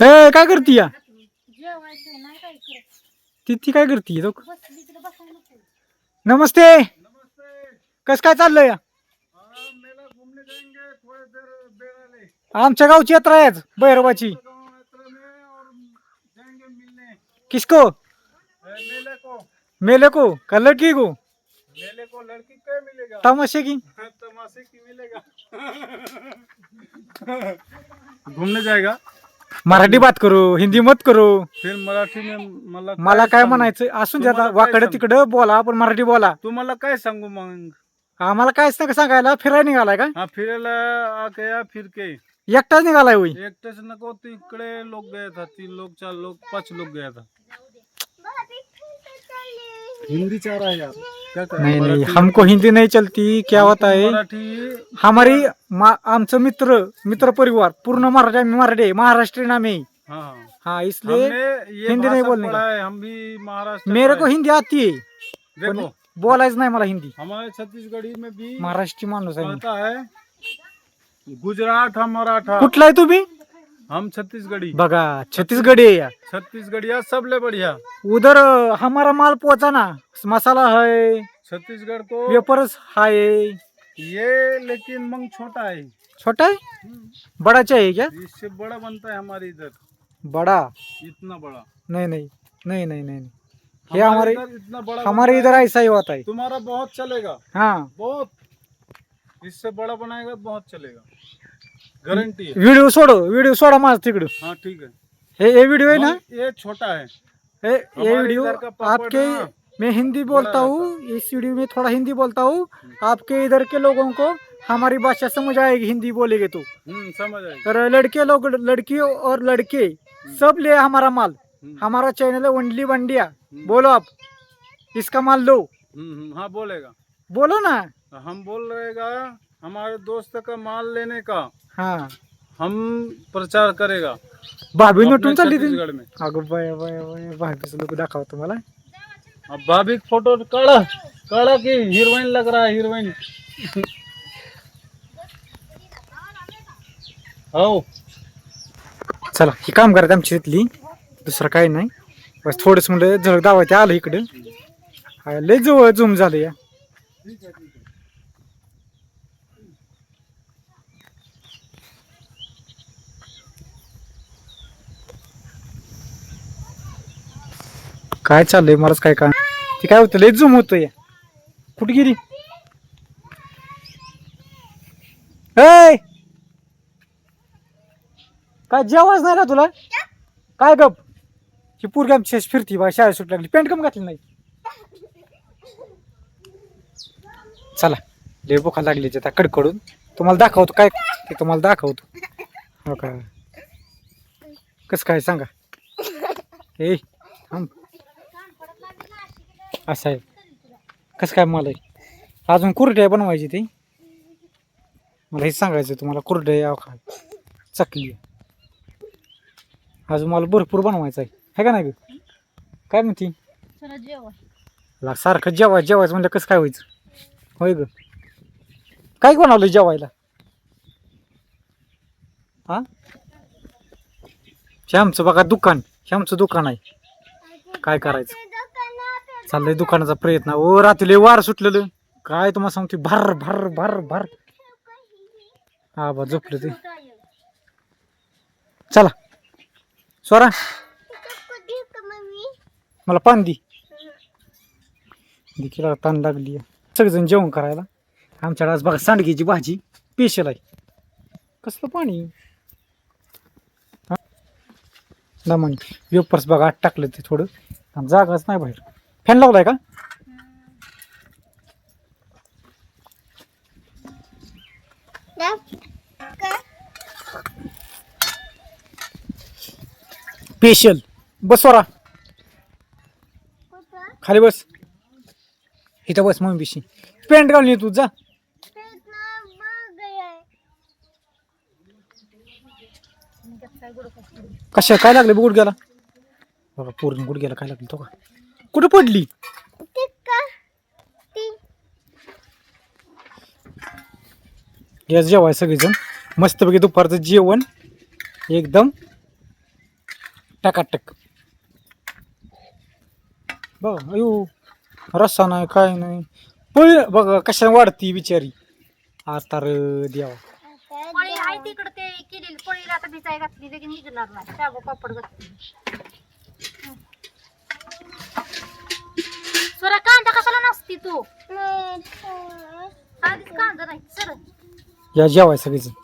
ए काय करती या? ती काय करती नमस्ते. कस काय चाललंय? आमच्या गावची यात्रा आहे भैरवाची. किसको? मेले को कलर की गो? मेले को लड़की क्या मिलेगा। तमाशे की? तमाशे की मिलेगा। घूमने जाएगा। मराठी बात करू हिंदी मत करू। फिर मराठी में मला मला काय? म्हणायचं असून तुम्हाला वाकडं तिकडं बोला पण मराठी बोला. तुम्हाला काय सांगू मग? आम्हाला कायच नका सांगायला फिरायला निघालाय का? हा फिरायला गया फिर के एकटाच निघालाय होई एकटेच नको तिकडे लोक गया था तीन लोग चार लोग पाँच लोग गया था. हिंदी चाह रहा है यार? नहीं नहीं हमको हिंदी नहीं चलती क्या होता है? हमारी मा- आमचं मित्र मित्र परिवार पूर्ण मराठी मराठी आहे, महाराष्ट्रीयन आम्ही. हाँ. हाँ हाँ इसलिए हमने ये हिंदी नहीं भाषा बोलने पढ़ा का। है हम भी महाराष्ट्र मेरे का है। हिंदी आती है देखो. बोलायच नाही मला हिंदी. हमारे छत्तीसगढ़ी में भी महाराष्ट्री माणूस आहे मी. पढ़ता है गुजरात मराठा. कुठला आहे तुम्ही हम छत्तीसगढ़ी। बघा छत्तीसगढ़ी है यार छत्तीसगढ़िया सबले बढ़िया। उधर अ, हमारा माल पोचा ना मसाला है छत्तीसगढ़ को पेपर्स है ये लेकिन मंग छोटा है। छोटा है? बड़ा चाहिए क्या? इससे बड़ा बनता है हमारे इधर। बड़ा? इतना बड़ा। नहीं नहीं नहीं नहीं नहीं ये हमारे इधर इतना बड़ा हमारे बनता इधर ऐसा ही होता है। तुम्हारा बहुत चलेगा। हाँ। बहुत। इससे बड़ा बनाएगा तो बहुत चलेगा। गारंटी है। व्हिडिओ सोडो व्हिडिओ सोडा माझा तिकडं. हाँ ठीक है। हे ये वीडियो है ना? ये छोटा है। ये ये हमारे वीडियो इधर का पापड़ आपके ना मैं हिंदी बोलता हूँ इस वीडियो में थोड़ा हिंदी बोलता हूँ। आपके इधर के लोगों को हमारी भाषा समझ आएगी हिंदी बोलेगे तो। हम्म समझ आएगा। तर लड़के लोग लड़की और लड़के सब ले हमारा माल। हम्म, हमारा चैनल है वनली वंडिया। बोलो आप इसका माल लो। हम्म, हम्म, हाँ बोलेगा। बोलो ना। हम बोल रहेगा हमारे दोस्त का माल लेने का। हाँ। हम प्रचार करेगा। भाभी अपने नटून चालली ती? में। अगं बाय बाय बाय भाभीचं लोक दाखवा तुम्हाला. अब भाभी फोटो काढ़ा काढ़ा की हीरोइन लग रहा है हीरोइन हो। चला ही काम करत आमची तिथली. दुसरं काही नाही. बस थोडंच म्हणलं झळक दावायचं आलं इकडं. हा, लय जवळ झूम झालं या. काय चाललंय? मलाच काय काय ते काय होतं? लय झूम होतं या कुठे गेली? काय जेवाच नाही ना तुला? काय गप? ही पूर आमची फिरती बा शाळेत सुट लागली. पॅन्ट कम घातली नाही. चला. लय बोखा लागली त्या कडकडून. तुम्हाला दाखवतो काय? ते तुम्हाला दाखवतो. हो का? कसं काय सांगा? ए थांब. असं आहे. कसं काय मला अजून कुरड्या बनवायची ती. मला हेच सांगायचं तुम्हाला कुरड्या यावं खा चकली. अजून मला भरपूर बनवायचं आहे. है का नाही ग? काय म्हणती. ला सारखं जेवाय जेवायचं म्हणलं कसं काय व्हायचं? होय ग. काय बनवलं जेवायला? हा श्यामचं बघा दुकान. श्यामचं दुकान आहे. काय करायचं? चाललंय दुकानाचा प्रयत्न. ओ रात्री लय वार सुटलेलं. काय तुम्हाला सांगते भर भर भर भर. हा बा झोपलं ते. चला. स्वरा मला पान दी. देखील ताण लागली सगळेजण जेवण करायला. आमच्याकडे आज बघा सांडगीची भाजी. स्पेशल आहे. कसलं पाणी? हा? दमन वेपर्स बघा आत टाकलं ते थोडं. जागाच नाही बाहेर. फॅन लावलाय का स्पेशल बस वरा खाली बस इथं बस मम्मी बिशी पॅन्ट घालून ये तू जा कशा काय लागले गुडघ्याला बघा पूर्ण गुडघ्याला काय लागलं तो का कुठं पडली? या जेवाय सगळेजण. मस्तपैकी दुपारचं जेवण. एकदम टकाटक. बघा अयो रस्सा नाही काय नाही. पळी बघा कशा वाढती बिचारी. आता र देवा. पळी आहे तिकडे ते केलेली पळीला आता भिजाय घातली लगेच निघणार नाही. शाबू पापड घातली. तू आधीच कांदा नाही या जेवाय सगळेजण.